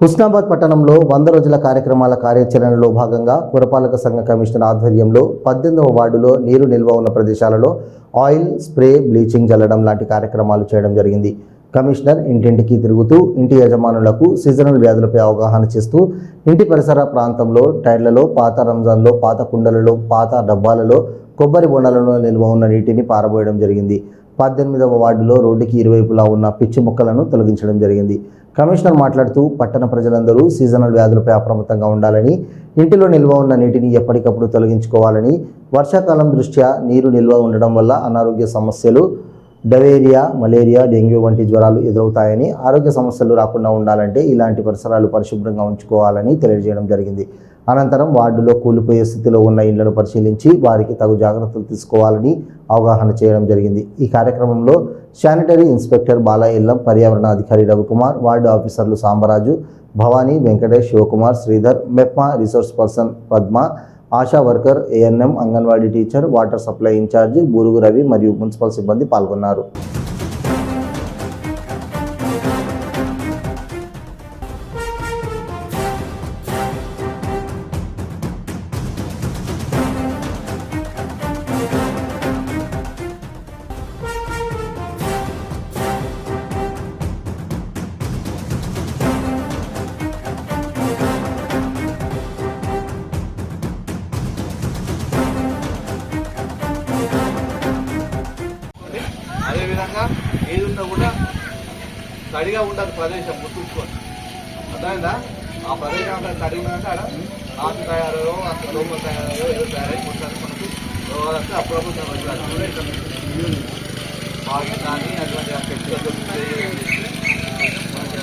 హుస్నాబాద్ పట్టణంలో వంద రోజుల కార్యక్రమాల కార్యాచరణలో భాగంగా పురపాలక సంఘ కమిషనర్ ఆధ్వర్యంలో పద్దెనిమిదవ వార్డులో నీరు నిల్వ ఉన్న ప్రదేశాలలో ఆయిల్ స్ప్రే బ్లీచింగ్ చల్లడం లాంటి కార్యక్రమాలు చేయడం జరిగింది. కమిషనర్ ఇంటింటికి తిరుగుతూ ఇంటి యజమానులకు సీజనల్ వ్యాధులపై అవగాహన చేస్తూ ఇంటి పరిసర ప్రాంతంలో టైర్లలో పాత రంజాన్లో పాత కుండలలో పాత డబ్బాలలో కొబ్బరి బొండాలలో నిల్వ ఉన్న నీటిని పారబోయడం జరిగింది. పద్దెనిమిదవ వార్డులో రోడ్డుకి ఇరువైపులా ఉన్న పిచ్చి మొక్కలను తొలగించడం జరిగింది. కమిషనర్ మాట్లాడుతూ పట్టణ ప్రజలందరూ సీజనల్ వ్యాధులపై అప్రమత్తంగా ఉండాలని ఇంటిలో నిల్వ ఉన్న నీటిని ఎప్పటికప్పుడు తొలగించుకోవాలని వర్షాకాలం దృష్ట్యా నీరు నిల్వ ఉండడం వల్ల అనారోగ్య సమస్యలు డవేరియా మలేరియా డెంగ్యూ వంటి జ్వరాలు ఎదురవుతాయని ఆరోగ్య సమస్యలు రాకుండా ఉండాలంటే ఇలాంటి పరిసరాలు పరిశుభ్రంగా ఉంచుకోవాలని తెలియజేయడం జరిగింది. అనంతరం వార్డులో కూలిపోయే స్థితిలో ఉన్న ఇళ్ళను పరిశీలించి వారికి తగు జాగ్రత్తలు తీసుకోవాలని అవగాహన చేయడం జరిగింది. ఈ కార్యక్రమంలో శానిటరీ ఇన్స్పెక్టర్ బాలా పర్యావరణ అధికారి రవికుమార్ వార్డు ఆఫీసర్లు Sambaraju Bhavani Venkatesh Shivakumar Sridhar MEPMA resource person Padma ASHA worker ANM anganwadi teacher water supply in-charge Burugu Ravi మరియు మున్సిపల్ సిబ్బంది పాల్గొన్నారు. విధంగా ఏది ఉన్నా కూడా తడిగా ఉండదు ప్రదేశం గుర్తుంచుకోండి అర్థమైందా? ఆ ప్రదేశం అంతా తడి ఆడ ఆకు తయారో అంత దోమలు తయారో ఏదో తయారై మొత్తాన్ని మనకు రోగాలు అప్పుడప్పుడు మనం బాగా కానీ అటువంటి వ్యక్తిగత